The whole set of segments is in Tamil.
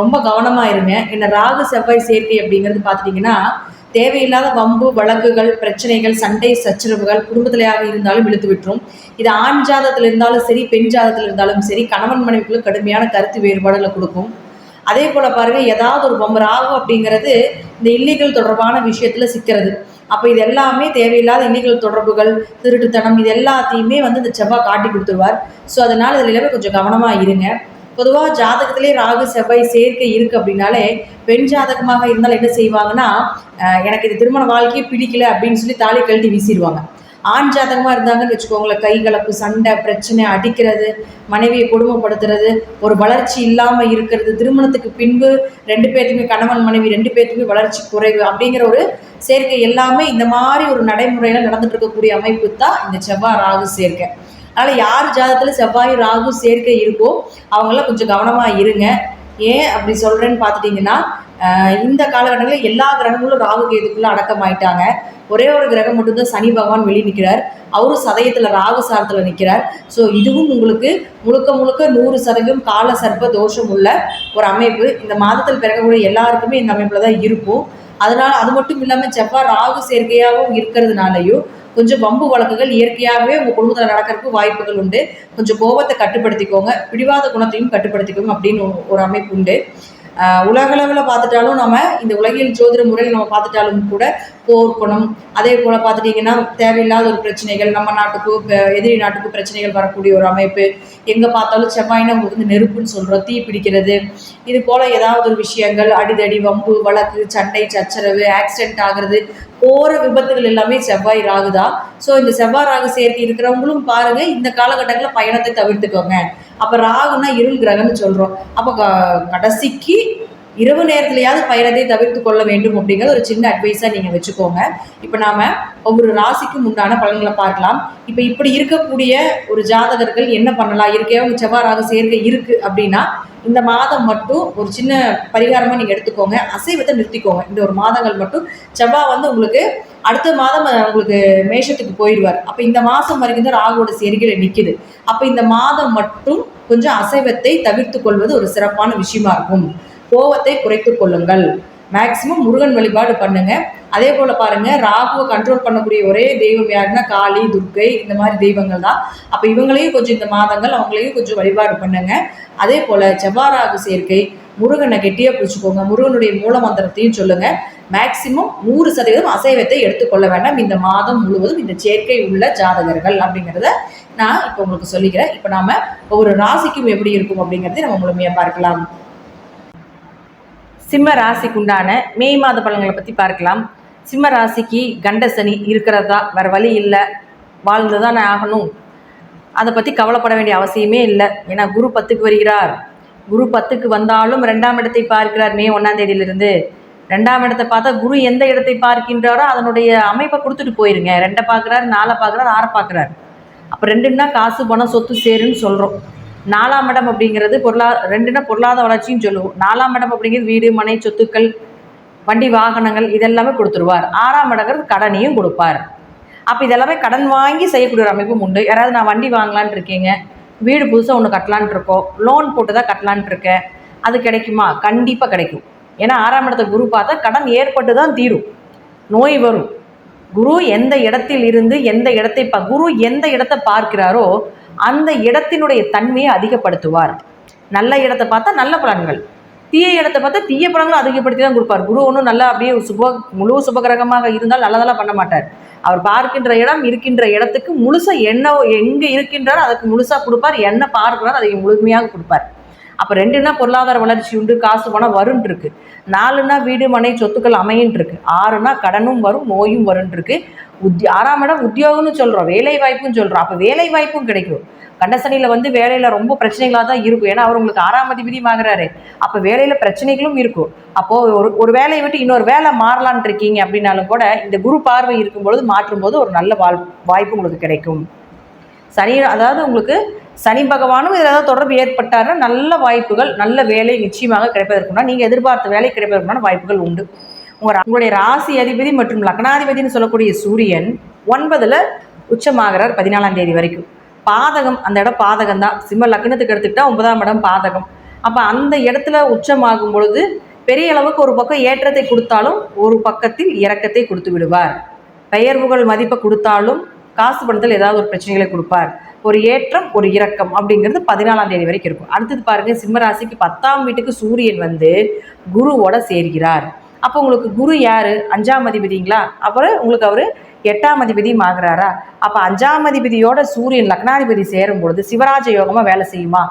ரொம்ப கவனமாக இருங்க. என்ன ராகு செவ்வாய் சேர்க்கை அப்படிங்கிறது பார்த்துட்டிங்கன்னா தேவையில்லாத வம்பு வழக்குகள் பிரச்சனைகள் சண்டை சச்சரவுகள் குடும்பத்திலேயாக இருந்தாலும் இழுத்து விட்டுரும். இது ஆண் ஜாதத்தில் இருந்தாலும் சரி பெண் ஜாதத்தில் இருந்தாலும் சரி கணவன் மனைவிக்குள்ள கடுமையான கருத்து வேறுபாடுகளை கொடுக்கும். அதே போல் பாருங்கள் ஏதாவது ஒரு வம்பு ராகு அப்படிங்கிறது இந்த இல்லீகல் தொடர்பான விஷயத்தில் சிக்கிறது. அப்போ இது எல்லாமே தேவையில்லாத இன்னிகள் தொடர்புகள் திருட்டுத்தனம் இது எல்லாத்தையுமே வந்து இந்த செவ்வாய் காட்டி கொடுத்துருவார். ஸோ அதனால் இதில் எல்லாமே கொஞ்சம் கவனமாக இருங்க. பொதுவாக ஜாதகத்திலே ராகு செவ்வாய் சேர்க்கை இருக்குது அப்படின்னாலே பெண் ஜாதகமாக இருந்தால் என்ன செய்வாங்கன்னா எனக்கு இது திருமண வாழ்க்கையே பிடிக்கல அப்படின்னு சொல்லி தாலி கழட்டி வீசிடுவாங்க. ஆண் ஜாதகமாக இருந்தாங்கன்னு வச்சுக்கோங்களேன் கை கலப்பு சண்டை பிரச்சனை அடிக்கிறது மனைவியை கொடுமைப்படுத்துறது ஒரு வளர்ச்சி இல்லாமல் இருக்கிறது திருமணத்துக்கு பின்பு ரெண்டு பேர்த்துக்குமே கணவன் மனைவி ரெண்டு பேர்த்துக்குமே வளர்ச்சி குறைவு அப்படிங்கிற ஒரு சேர்க்கை எல்லாமே இந்த மாதிரி ஒரு நடைமுறையில் நடந்துட்டு இருக்கக்கூடிய அமைப்பு தான் இந்த செவ்வாய் ராகு சேர்க்கை. அதனால் யார் ஜாதகத்தில் செவ்வாய் ராகு சேர்க்கை இருக்கோ அவங்களாம் கொஞ்சம் கவனமாக இருங்க. ஏன் அப்படி சொல்கிறேன்னு பார்த்துட்டிங்கன்னா இந்த காலகட்டங்களில் எல்லா கிரகங்களும் ராகு கேதுக்குள்ளே அடக்கமாயிட்டாங்க. ஒரே ஒரு கிரகம் மட்டும்தான் சனி பகவான் வெளியே நிற்கிறார் அவரும் சதயத்தில் ராகு சாரத்தில் நிற்கிறார் ஸோ இதுவும் உங்களுக்கு முழுக்க முழுக்க நூறு சதவீதம் கால சர்ப்ப தோஷம் உள்ள ஒரு அமைப்பு. இந்த மாதத்தில் பிறக்கக்கூடிய எல்லாருக்குமே இந்த அமைப்பில் தான் இருக்கும் அதனால் அது மட்டும் இல்லாமல் செவ்வாய் ராகு சேர்க்கையாகவும் இருக்கிறதுனாலையும் கொஞ்சம் வம்பு வழக்குகள் இயற்கையாகவே உங்கள் குடும்பத்தில் நடக்கிறதுக்கு வாய்ப்புகள் உண்டு. கொஞ்சம் கோபத்தை கட்டுப்படுத்திக்கோங்க. பிடிவாத குணத்தையும் கட்டுப்படுத்திக்கோங்க அப்படின்னு ஒரு- அமைப்பு உண்டு. உலகளவில் பார்த்துட்டாலும் நம்ம இந்த உலகியல் ஜோதிட முறையில் நம்ம பார்த்துட்டாலும் கூட போர் அதே போல் பார்த்துட்டிங்கன்னா தேவையில்லாத ஒரு பிரச்சனைகள் நம்ம நாட்டுக்கு எதிரி நாட்டுக்கு பிரச்சனைகள் வரக்கூடிய ஒரு அமைப்பு. எங்கே பார்த்தாலும் செவ்வாய்னா உங்களுக்கு வந்து நெருப்புன்னு சொல்கிறோம் தீ பிடிக்கிறது. இது போல் ஏதாவது ஒரு விஷயங்கள் அடிதடி வம்பு வழக்கு சண்டை சச்சரவு ஆக்சிடென்ட் ஆகிறது போகிற விபத்துகள் எல்லாமே செவ்வாய் ராகு தான் ஸோ இந்த செவ்வாய் ராகு சேர்த்து இருக்கிறவங்களும் பாருங்க இந்த காலகட்டங்களில் பயணத்தை தவிர்த்துக்கோங்க. அப்போ ராகுன்னா இருள் கிரகம்னு சொல்கிறோம் அப்போ க- கடைசிக்கு இரவு நேரத்துலையாவது பயிரதை தவிர்த்து கொள்ள வேண்டும் அப்படிங்கிற ஒரு சின்ன அட்வைஸாக நீங்கள் வச்சுக்கோங்க. இப்போ நாம் ஒவ்வொரு ராசிக்கும் உண்டான பலன்களை பார்க்கலாம். இப்போ இப்படி இருக்கக்கூடிய ஒரு ஜாதகர்கள் என்ன பண்ணலாம்? இருக்கே அவங்க செவ்வாய் ராகு சேர்க்கை இருக்குது அப்படின்னா இந்த மாதம் மட்டும் ஒரு சின்ன பரிகாரமாக நீங்கள் எடுத்துக்கோங்க. அசைவத்தை நிறுத்திக்கோங்க. இந்த ஒரு மாதங்கள் மட்டும் செவ்வாய் வந்து உங்களுக்கு அடுத்த மாதம் உங்களுக்கு மேஷத்துக்கு போயிடுவார். அப்போ இந்த மாதம் வரைக்கும் தான் ராகுவோட சேர்க்கையில் நிற்கிது அப்போ இந்த மாதம் மட்டும் கொஞ்சம் அசைவத்தை தவிர்த்து கொள்வது ஒரு சிறப்பான விஷயமா இருக்கும். கோவத்தை குறைத்து கொள்ளுங்கள். மேக்சிமம் முருகன் வழிபாடு பண்ணுங்க. அதே போல் பாருங்க ராகுவை கண்ட்ரோல் பண்ணக்கூடிய ஒரே தெய்வம் யாருன்னா காளி துர்க்கை இந்த மாதிரி தெய்வங்கள் தான். அப்போ இவங்களையும் கொஞ்சம் இந்த மாதங்கள் அவங்களையும் கொஞ்சம் வழிபாடு பண்ணுங்க. அதே போல் செவ்வாய் சேர்க்கை முருகனை கெட்டியாக பிடிச்சிக்கோங்க. முருகனுடைய மூல மந்திரத்தையும் சொல்லுங்க. மேக்சிமம் நூறு சதவீதம் அசைவத்தை எடுத்துக்கொள்ள வேண்டாம். இந்த மாதம் முழுவதும் இந்த சேர்க்கை உள்ள ஜாதகர்கள் அப்படிங்கிறத நான் இப்போ உங்களுக்கு சொல்லிக்கிறேன். இப்போ நாம ஒவ்வொரு ராசிக்கும் எப்படி இருக்கும் அப்படிங்கிறத நம்ம முழுமையாக பார்க்கலாம். சிம்ம ராசிக்குண்டான மே மாத பலன்களை பற்றி பார்க்கலாம். சிம்ம ராசிக்கு கண்டசனி இருக்கிறதா? வேறு வழி இல்லை. வாழ்ந்து தான் ஆகணும். அதை பற்றி கவலைப்பட வேண்டிய அவசியமே இல்லை. ஏன்னா குரு பத்துக்கு வருகிறார். குரு பத்துக்கு வந்தாலும் ரெண்டாம் இடத்தை பார்க்கிறார் மே ஒன்றாம் தேதியிலிருந்து. ரெண்டாம் இடத்தை பார்த்தா குரு எந்த இடத்தை பார்க்கின்றாரோ அதனுடைய அமைப்பை கொடுத்துட்டு போயிருங்க. ரெண்டை பார்க்குறாரு நாலை பார்க்குறாரு ஆறை பார்க்குறாரு. அப்போ ரெண்டுன்னா காசு பணம் சொத்து சேருன்னு சொல்கிறோம் நாலாம் இடம் அப்படிங்கிறது பொருளா ரெண்டுன்னா பொருளாதார வளர்ச்சியும் சொல்லுவோம். நாலாம் இடம் அப்படிங்கிறது வீடு மனை சொத்துக்கள் வண்டி வாகனங்கள் இதெல்லாமே கொடுத்துருவார். ஆறாம் இடங்கிறது கடனையும் கொடுப்பார். அப்போ இதெல்லாமே கடன் வாங்கி செய்யக்கூடிய ஒரு அமைப்பும் உண்டு. யாராவது நான் வண்டி வாங்கலான்ட்டு இருக்கீங்க வீடு புதுசாக ஒன்று கட்டலான்ட்டு இருக்கோம் லோன் போட்டு தான் கட்டலான்ட்டு இருக்கேன் அது கிடைக்குமா? கண்டிப்பாக கிடைக்கும். ஏன்னா ஆறாம் இடத்த குரு பார்த்தா கடன் ஏற்பட்டு தான் தீரும். நோய் வரும். குரு எந்த இடத்தில் இருந்து எந்த இடத்தை பா குரு எந்த இடத்தை பார்க்கிறாரோ அந்த இடத்தினுடைய தன்மையை அதிகப்படுத்துவார். நல்ல இடத்தை பார்த்தா நல்ல பலன்கள். தீய இடத்தை பார்த்தா தீய பலன்களும் அதிகப்படுத்தி தான் கொடுப்பார். குரு ஒன்றும் நல்லா அப்படியே சுப முழு சுபகிரகமாக இருந்தால் நல்லதெல்லாம் பண்ண மாட்டார். அவர் பார்க்கின்ற இடம் இருக்கின்ற இடத்துக்கு முழுசாக என்ன எங்கே இருக்கின்றாரோ அதுக்கு முழுசாக கொடுப்பார். என்ன பார்க்கிறாரோ அதை முழுமையாக கொடுப்பார். அப்போ ரெண்டுன்னா பொருளாதார வளர்ச்சி உண்டு காசு பணம் வரும்னு இருக்கு நாலுன்னா வீடு மனை சொத்துக்கள் அமையின்னு இருக்கு ஆறுனா கடனும் வரும் நோயும் வரும்னு இருக்கு உத்தி ஆறாம் இடம் உத்தியோகம்னு சொல்கிறோம் வேலை சொல்கிறோம் அப்போ வேலை வாய்ப்பும் கிடைக்கும். கண்டசனியில் வந்து வேலையில் ரொம்ப பிரச்சனைகளாக தான் இருக்கும். ஏன்னா அவர் உங்களுக்கு ஆறாம் அதிபதி வாங்குறாரு அப்போ வேலையில் பிரச்சனைகளும் இருக்கும். அப்போது ஒரு ஒரு வேலையை விட்டு இன்னொரு வேலை மாறலான் இருக்கீங்க அப்படின்னாலும் கூட இந்த குரு பார்வை இருக்கும் பொழுது மாற்றும் போது ஒரு நல்ல வாழ் வாய்ப்பு உங்களுக்கு கிடைக்கும். சனி அதாவது உங்களுக்கு சனி பகவானும் இதில் ஏதாவது தொடர்பு ஏற்பட்டாருன்னா நல்ல வாய்ப்புகள் நல்ல வேலை நிச்சயமாக கிடைப்பதற்குனா நீங்கள் எதிர்பார்த்த வேலை கிடைப்பதற்குண்டான வாய்ப்புகள் உண்டு. உங்கள் உங்களுடைய ராசி அதிபதி மற்றும் லக்னாதிபதினு சொல்லக்கூடிய சூரியன் ஒன்பதில் உச்சமாகிறார் பதினாலாம் தேதி வரைக்கும். பாதகம் அந்த இடம் பாதகம் தான். சிம்ம லக்னத்துக்கு எடுத்துக்கிட்டால் ஒன்பதாம் இடம் பாதகம். அப்போ அந்த இடத்துல உச்சமாகும் பொழுது பெரிய அளவுக்கு ஒரு பக்கம் ஏற்றத்தை கொடுத்தாலும் ஒரு பக்கத்தில் இறக்கத்தை கொடுத்து விடுவார். பெயர்வுகள் மதிப்பை கொடுத்தாலும் காசு பணத்தில் ஏதாவது ஒரு பிரச்சனைகளை கொடுப்பார். ஒரு ஏற்றம் ஒரு இறக்கம் அப்படிங்கிறது பதினாலாம் தேதி வரைக்கும் இருக்கும். அடுத்தது பாருங்க சிம்மராசிக்கு பத்தாம் வீட்டுக்கு சூரியன் வந்து குருவோட சேர்கிறார். அப்போ உங்களுக்கு குரு யார்? அஞ்சாம் அதிபதிங்களா? அப்புறம் உங்களுக்கு அவர் எட்டாம் அதிபதியும் ஆகிறாரா? அப்போ அஞ்சாம் அதிபதியோட சூரியன் லக்னாதிபதி சேரும் பொழுது சிவராஜ யோகமாக வேலை செய்யுமா?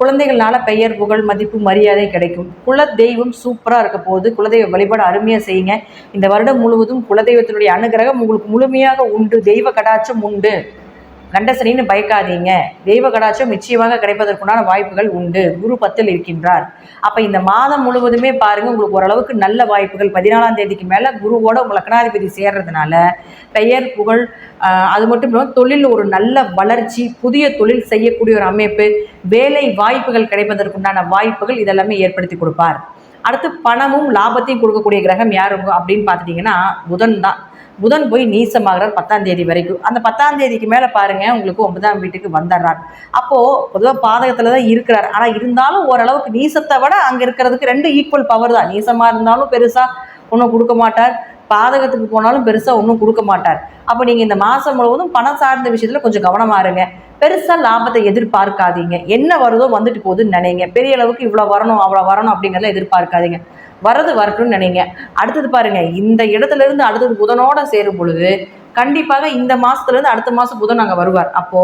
குழந்தைகள்னால பெயர் புகழ் மதிப்பு மரியாதை கிடைக்கும். குல தெய்வம் சூப்பராக இருக்க போது குலதெய்வ வழிபாடு அருமையாக செய்யுங்க. இந்த வருடம் முழுவதும் குலதெய்வத்தினுடைய அனுகிரகம் உங்களுக்கு முழுமையாக உண்டு. தெய்வ கடாட்சம் உண்டு. கண்டசனின்னு பயக்காதீங்க. தெய்வ கடாட்சம் நிச்சயமாக கிடைப்பதற்குண்டான வாய்ப்புகள் உண்டு. குரு பத்தில் இருக்கின்றார். அப்போ இந்த மாதம் முழுவதுமே பாருங்கள் உங்களுக்கு ஓரளவுக்கு நல்ல வாய்ப்புகள். பதினாலாம் தேதிக்கு மேலே குருவோட உங்கள் லக்னாதிபதி சேர்றதுனால பெயர் புகழ் அது மட்டும் இல்லாமல் தொழில் ஒரு நல்ல வளர்ச்சி புதிய தொழில் செய்யக்கூடிய ஒரு அமைப்பு வேலை வாய்ப்புகள் கிடைப்பதற்குண்டான வாய்ப்புகள் இதெல்லாமே ஏற்படுத்தி கொடுப்பார். அடுத்து பணமும் லாபத்தையும் கொடுக்கக்கூடிய கிரகம் யார் அப்படின்னு பார்த்துட்டிங்கன்னா புதன் தான். புதன் போய் நீசமாகிறார் பத்தாம் தேதி வரைக்கும். அந்த பத்தாம் தேதிக்கு மேலே பாருங்க உங்களுக்கு ஒன்பதாம் வீட்டுக்கு வந்துடுறார். அப்போது பொதுவாக பாதகத்தில் தான் இருக்கிறார். ஆனால் இருந்தாலும் ஓரளவுக்கு நீசத்தை விட அங்கே இருக்கிறதுக்கு ரெண்டு ஈக்குவல் பவர் தான். நீசமாக இருந்தாலும் பெருசாக ஒன்றும் கொடுக்க மாட்டார். பாதகத்துக்கு போனாலும் பெருசாக ஒன்றும் கொடுக்க மாட்டார். அப்போ நீங்கள் இந்த மாதம் முழுவதும் பணம் சார்ந்த விஷயத்தில் கொஞ்சம் கவனமாக இருங்க. பெருசாக லாபத்தை எதிர்பார்க்காதீங்க. என்ன வருதோ வந்துட்டு போகுதுன்னு நினைங்க. பெரிய அளவுக்கு இவ்வளோ வரணும் அவ்வளோ வரணும் அப்படிங்கிறத எதிர்பார்க்காதீங்க. வரது வரட்டும்னு நினைங்க. அடுத்தது பாருங்க இந்த இடத்துல இருந்து அடுத்தது புதனோட சேரும் பொழுது கண்டிப்பாக இந்த மாசத்துல இருந்து அடுத்த மாசம் புதன் அங்கே வருவார். அப்போ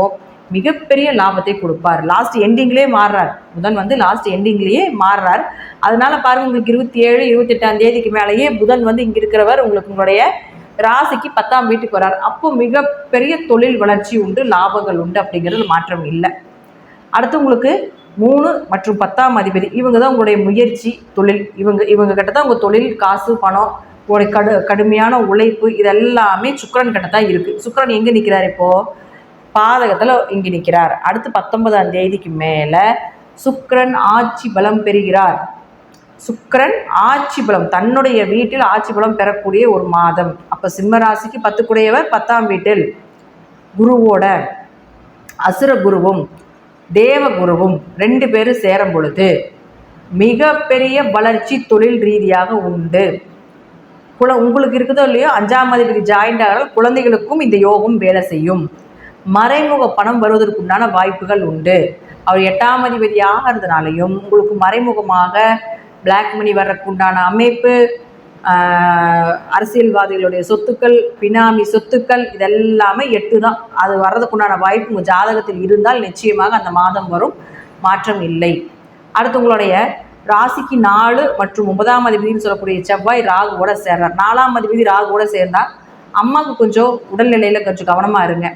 மிகப்பெரிய லாபத்தை கொடுப்பார். லாஸ்ட் எண்டிங்லேயே மாறுறார். புதன் வந்து லாஸ்ட் எண்டிங்லேயே மாறுறார். அதனால பாருங்க உங்களுக்கு இருபத்தி ஏழு இருபத்தெட்டாம் தேதிக்கு மேலேயே புதன் வந்து இங்கே இருக்கிறவர் உங்களுக்கு உங்களுடைய ராசிக்கு பத்தாம் வீட்டுக்கு வரார். அப்போ மிகப்பெரிய தொழில் வளர்ச்சி உண்டு லாபங்கள் உண்டு அப்படிங்கிறது மாற்றம் இல்லை. அடுத்து உங்களுக்கு மூணு மற்றும் பத்தாம் அதிபதி. இவங்க தான் உங்களுடைய முயற்சி தொழில். இவங்க இவங்க கிட்ட தான் உங்கள் தொழில் காசு பணம் உங்களுடைய கடு கடுமையான உழைப்பு இதெல்லாமே சுக்கரன் கிட்ட தான் இருக்குது சுக்கரன் எங்கே நிற்கிறார் இப்போது பாதகத்தில் இங்கே நிற்கிறார் அடுத்து பத்தொன்பதாம் தேதிக்கு மேலே சுக்கரன் ஆட்சி பலம் பெறுகிறார். சுக்கரன் ஆட்சி பலம் தன்னுடைய வீட்டில் ஆட்சி பலம் பெறக்கூடிய ஒரு மாதம். அப்போ சிம்மராசிக்கு பத்துக்குடையவர் பத்தாம் வீட்டில் குருவோட அசுர குருவும். தேவகுருவும் ரெண்டு பேரும் சேரும் பொழுது மிகப்பெரிய வளர்ச்சி தொழில் ரீதியாக உண்டு. குல உங்களுக்கு இருக்குதோ இல்லையோ அஞ்சாம் அதிபதி ஜாயிண்ட் ஆகிறால் குழந்தைகளுக்கும் இந்த யோகம் வேலை செய்யும். மறைமுக பணம் வருவதற்குண்டான வாய்ப்புகள் உண்டு. அவர் எட்டாம் அதிபதி ஆகிறதுனாலையும் உங்களுக்கு மறைமுகமாக பிளாக் மணி வர்றதுக்குண்டான அமைப்பு அரசியல்வாதிகளுடைய சொத்துக்கள் பினாமி சொத்துக்கள் இதெல்லாமே எட்டு தான் அது வர்றதுக்குண்டான வாய்ப்பு உங்கள் ஜாதகத்தில் இருந்தால் நிச்சயமாக அந்த மாதம் வரும். மாற்றம் இல்லை. அடுத்து உங்களுடைய ராசிக்கு நாலு மற்றும் ஒன்பதாம் அதிபதினு சொல்லக்கூடிய செவ்வாய் ராகுவோட சேர்றார். நாலாம் அதிபதி ராகுவோட சேர்ந்தா அம்மாவுக்கு கொஞ்சம் உடல்நிலையில் கொஞ்சம் கவனமாக இருங்க.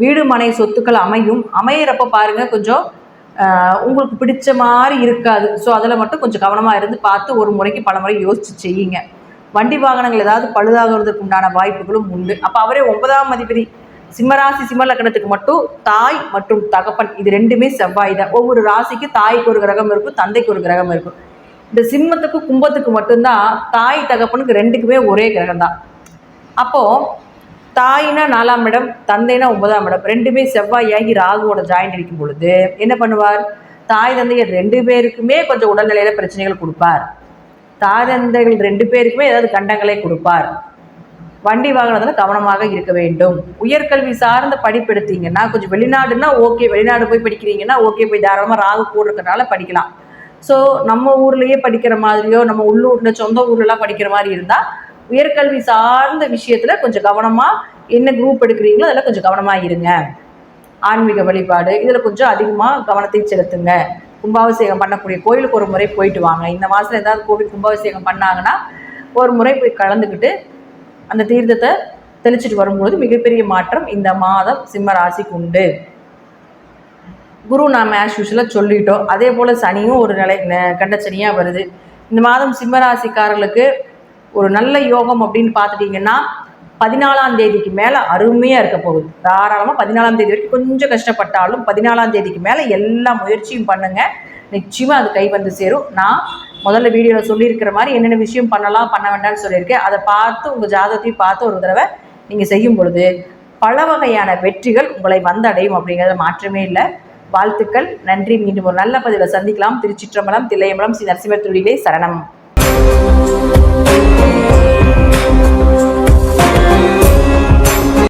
வீடு மனை சொத்துக்கள் அமையும். அமையிறப்ப பாருங்கள் கொஞ்சம் உங்களுக்கு பிடிச்ச மாதிரி இருக்காது. ஸோ அதில் மட்டும் கொஞ்சம் கவனமாக இருந்து பார்த்து ஒரு முறைக்கு பல முறை யோசித்து செய்யுங்க. வண்டி வாகனங்கள் ஏதாவது பழுதாகிறதுக்கு உண்டான வாய்ப்புகளும் உண்டு. அப்போ அவரே ஒன்பதாம் அதிபதி. சிம்மராசி சிம்ம லக்னத்துக்கு மட்டும் தாய் மற்றும் தகப்பன் இது ரெண்டுமே செவ்வாய் தான். ஒவ்வொரு ராசிக்கு தாய்க்கு ஒரு கிரகம் இருக்கும் தந்தைக்கு ஒரு கிரகம் இருக்கும். இந்த சிம்மத்துக்கு கும்பத்துக்கு மட்டும்தான் தாய் தகப்பனுக்கு ரெண்டுக்குமே ஒரே கிரகம் தான். அப்போது தாய்னா நாலாம் இடம் தந்தைனா ஒன்பதாம் இடம். ரெண்டுமே செவ்வாயாகி ராகுவோட ஜாயிண்ட் அடிக்கும் பொழுது என்ன பண்ணுவார்? தாய் தந்தையர் ரெண்டு பேருக்குமே கொஞ்சம் உடல்நிலையில பிரச்சனைகள் கொடுப்பார். தாதந்தைகள் ரெண்டு பேருக்குமே ஏதாவது கண்டங்களை கொடுப்பார். வண்டி வாகனத்தில் கவனமாக இருக்க வேண்டும். உயர்கல்வி சார்ந்த படிப்பு எடுத்தீங்கன்னா கொஞ்சம் வெளிநாடுனா ஓகே வெளிநாடு போய் படிக்கிறீங்கன்னா ஓகே போய் தாராளமாக ராகு கூடுறதுனால படிக்கலாம். ஸோ நம்ம ஊர்லேயே படிக்கிற மாதிரியோ நம்ம உள்ளூரில் சொந்த ஊர்லலாம் படிக்கிற மாதிரி இருந்தால் உயர்கல்வி சார்ந்த விஷயத்தில் கொஞ்சம் கவனமாக என்ன குரூப் எடுக்கிறீங்களோ அதில் கொஞ்சம் கவனமாக இருங்க. ஆன்மீக வழிபாடு இதில் கொஞ்சம் அதிகமாக கவனத்தை செலுத்துங்க. கும்பாபிஷேகம் பண்ணக்கூடிய கோயிலுக்கு ஒரு முறை போயிட்டு வாங்க. இந்த மாதத்தில் ஏதாவது கோவில் கும்பாபிஷேகம் பண்ணாங்கன்னா ஒரு முறை போய் கலந்துக்கிட்டு அந்த தீர்த்தத்தை தெளிச்சிட்டு வரும்போது மிகப்பெரிய மாற்றம் இந்த மாதம் சிம்ம ராசிக்கு உண்டு. குரு நாம் ஆஸ் யூஷுவலாக சொல்லிட்டோம். அதே போல் சனியும் ஒரு நிலை ந- கண்ட சனியாக வருது. இந்த மாதம் சிம்ம ராசிக்காரர்களுக்கு ஒரு நல்ல யோகம் அப்படின்னு பார்த்துட்டிங்கன்னா பதினாலாம் தேதிக்கு மேலே அருமையாக இருக்க போகுது. தாராளமாக பதினாலாம் தேதி வரைக்கும் கொஞ்சம் கஷ்டப்பட்டாலும் பதினாலாம் தேதிக்கு மேலே எல்லா முயற்சியும் பண்ணுங்கள் நிச்சயமாக அது கை வந்து சேரும். நான் முதல்ல வீடியோவில் சொல்லியிருக்கிற மாதிரி என்னென்ன விஷயம் பண்ணலாம் பண்ண வேண்டாம்னு சொல்லியிருக்கேன். அதை பார்த்து உங்கள் ஜாதகத்தையும் பார்த்து ஒரு தடவை நீங்கள் செய்யும் பொழுது பல வகையான வெற்றிகள் உங்களை வந்தடையும் அப்படிங்கிறத மாற்றமே இல்லை. வாழ்த்துக்கள். நன்றி. மீண்டும் ஒரு நல்ல பதிவில் சந்திக்கலாம். திருச்சிற்றம்பலம் தில்லையம்பலம் ஸ்ரீ நரசிம்மர் துடிலே சரணம்.